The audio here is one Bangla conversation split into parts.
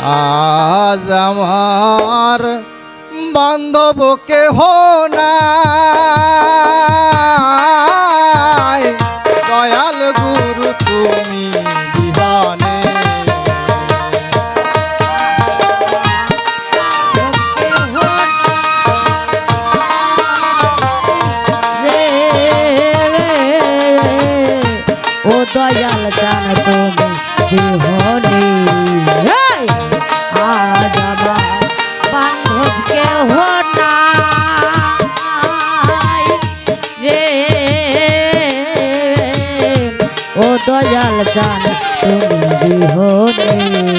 আজ আমার বান্ধব কেহ না দয়াল গুরু তুমি ও দয়াল জান তুমি বিহনে। দয়াল জান তুমি বিহনে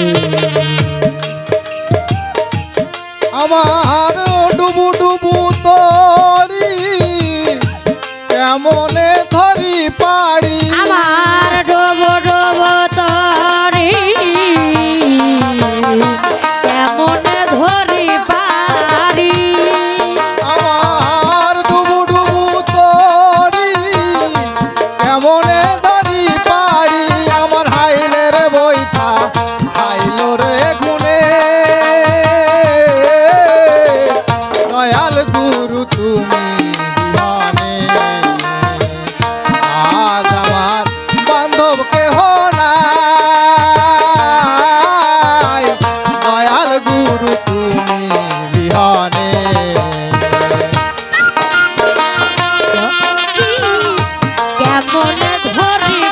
More Bangunan Hori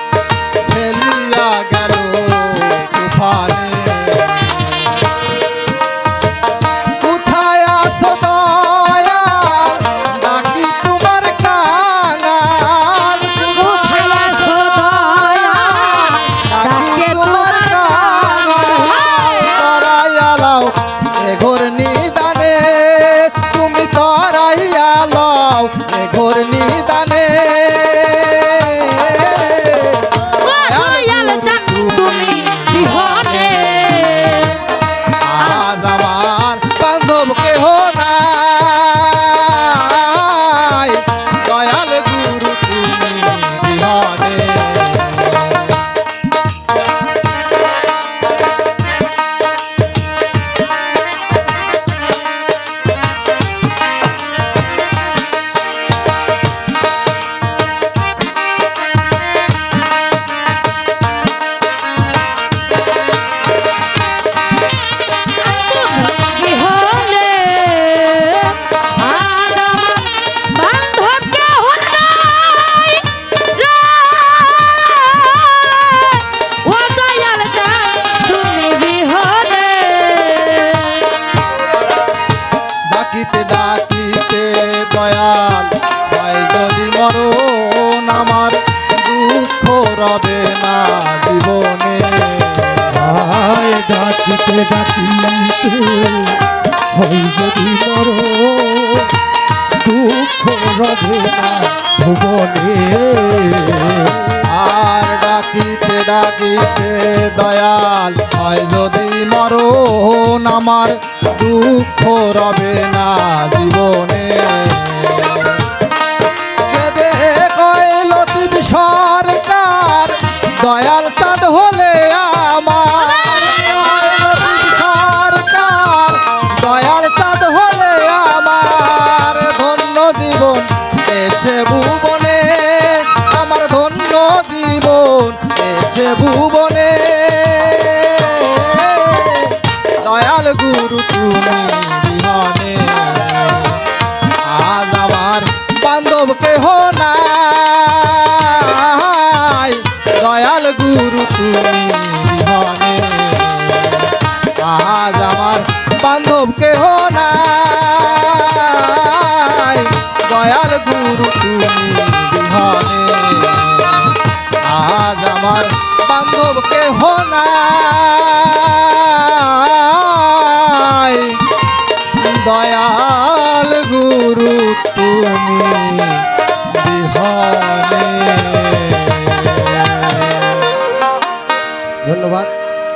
দয়াল হয় যদি মরণ আমার দুঃখ রবে না জীবনে। হয় ডাকিতে ডাকিতে হয় যদি মরণ দুঃখ রবে না ভুবনে। আর ডাকিতে ডাকিতে দয়াল হয় যদি মরণ আমার, দুঃখ রবে না জীবনে। দয়াল গুরু তুমি আজ আমার বান্ধব কেহ নাই। দয়াল গুরু তুমি আজ আমার বান্ধব কেহ নাই। लाल गुरु तुम धन्यवाद।